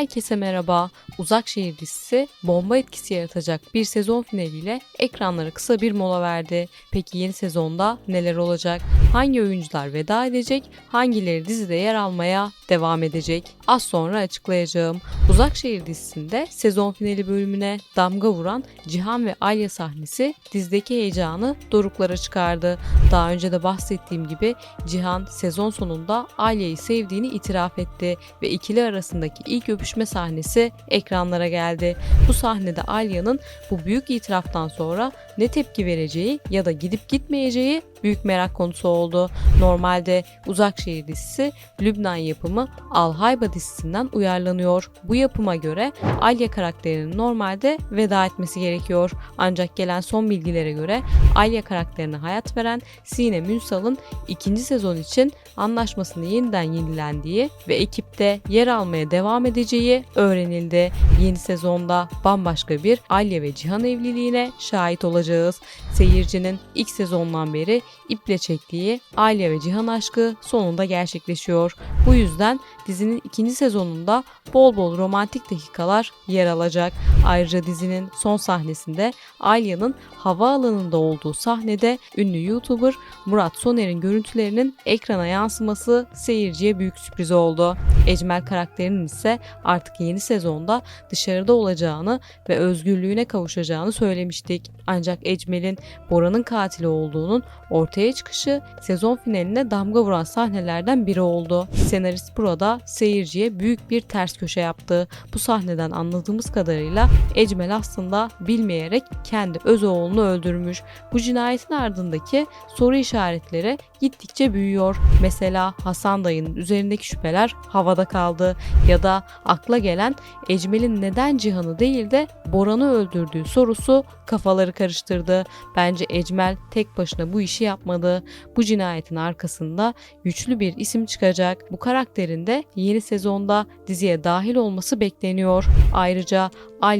Herkese merhaba. Uzak Şehir dizisi bomba etkisi yaratacak bir sezon finaliyle ekranlara kısa bir mola verdi. Peki yeni sezonda neler olacak? Hangi oyuncular veda edecek? Hangileri dizide yer almaya devam edecek? Az sonra açıklayacağım. Uzak Şehir dizisinde sezon finali bölümüne damga vuran Cihan ve Alya sahnesi dizideki heyecanı doruklara çıkardı. Daha önce de bahsettiğim gibi Cihan sezon sonunda Alya'yı sevdiğini itiraf etti ve ikili arasındaki ilk öpüşme sahnesi ekranlara geldi. Bu sahnede Alya'nın bu büyük itiraftan sonra ne tepki vereceği ya da gidip gitmeyeceği büyük merak konusu oldu. Normalde Uzak Şehir dizisi Lübnan yapımı Al Hayba dizisinden uyarlanıyor. Bu yapıma göre Alya karakterinin normalde veda etmesi gerekiyor. Ancak gelen son bilgilere göre Alya karakterine hayat veren Sinem Ünsal'ın ikinci sezon için anlaşmasını yeniden yenilendiği ve ekipte yer almaya devam edeceği öğrenildi. Yeni sezonda bambaşka bir Alya ve Cihan evliliğine şahit olacağız. Seyircinin ilk sezondan beri iple çektiği Alya ve Cihan aşkı sonunda gerçekleşiyor. Bu yüzden dizinin ikinci sezonunda bol bol romantik dakikalar yer alacak. Ayrıca dizinin son sahnesinde Alya'nın havaalanında olduğu sahnede ünlü YouTuber Murat Soner'in görüntülerinin ekrana yansıması seyirciye büyük sürpriz oldu. Ecmel karakterinin ise artık yeni sezonda dışarıda olacağını ve özgürlüğüne kavuşacağını söylemiştik. Ancak Ecmel'in Bora'nın katili olduğunun ortaya çıkışı sezon finaline damga vuran sahnelerden biri oldu. Senarist burada seyirciye büyük bir ters köşe yaptı. Bu sahneden anladığımız kadarıyla Ecmel aslında bilmeyerek kendi öz oğlunu öldürmüş. Bu cinayetin ardındaki soru işaretleri gittikçe büyüyor. Mesela Hasan dayının üzerindeki şüpheler havada kaldı ya da akla gelen Ecmel'in neden Cihan'ı değil de Boran'ı öldürdüğü sorusu kafaları karıştırdı. Bence Ecmel tek başına bu işi yapmadı. Bu cinayetin arkasında güçlü bir isim çıkacak. Bu karakterin de yeni sezonda diziye dahil olması bekleniyor. Ayrıca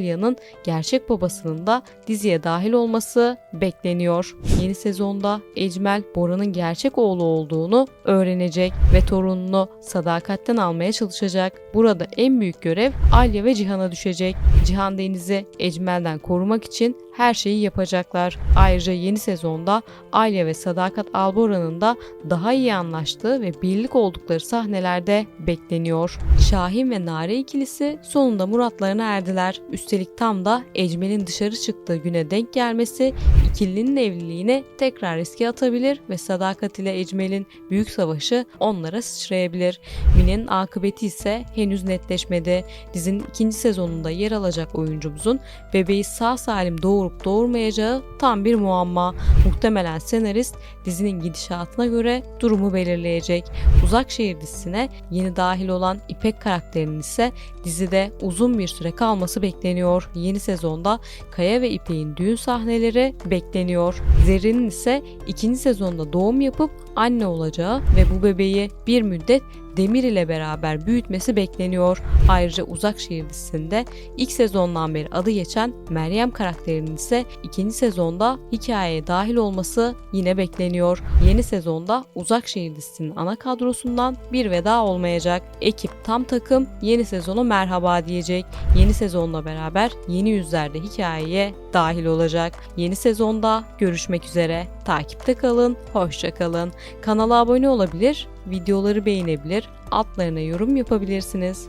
Alya'nın gerçek babasının da diziye dahil olması bekleniyor. Yeni sezonda Ecmel Bora'nın gerçek oğlu olduğunu öğrenecek ve torununu sadakatten almaya çalışacak. Burada en büyük görev Alya ve Cihan'a düşecek. Cihan Deniz'i Ecmel'den korumak için her şeyi yapacaklar. Ayrıca yeni sezonda Alya ve Sadakat Albora'nın da daha iyi anlaştığı ve birlik oldukları sahnelerde bekleniyor. Şahin ve Nare ikilisi sonunda muratlarına erdiler. Üstelik tam da Ecmel'in dışarı çıktığı güne denk gelmesi ikilinin evliliğine tekrar riske atabilir ve Sadakat ile Ecmel'in büyük savaşı onlara sıçrayabilir. Mine'nin akıbeti ise henüz netleşmedi. Dizinin ikinci sezonunda yer alacak oyuncumuzun bebeği sağ salim doğurup doğurmayacağı tam bir muamma. Muhtemelen senarist dizinin gidişatına göre durumu belirleyecek. Uzak Şehir dizisine yeni dahil olan İpek karakterinin ise dizide uzun bir süre kalması bekleniyor. Yeni sezonda Kaya ve İpek'in düğün sahneleri bekleniyor. Zerrin'in ise ikinci sezonda doğum yapıp anne olacağı ve bu bebeği bir müddet Demir ile beraber büyütmesi bekleniyor. Ayrıca Uzak Şehir dizisinde ilk sezondan beri adı geçen Meryem karakterinin ise ikinci sezonda hikayeye dahil olması yine bekleniyor. Yeni sezonda Uzak Şehir dizisinin ana kadrosundan bir veda olmayacak. Ekip tam takım yeni sezonu merhaba diyecek. Yeni sezonla beraber yeni yüzler de hikayeye dahil olacak. Yeni sezonda görüşmek üzere. Takipte kalın, hoşça kalın. Kanala abone olabilir, videoları beğenebilir, altlarına yorum yapabilirsiniz.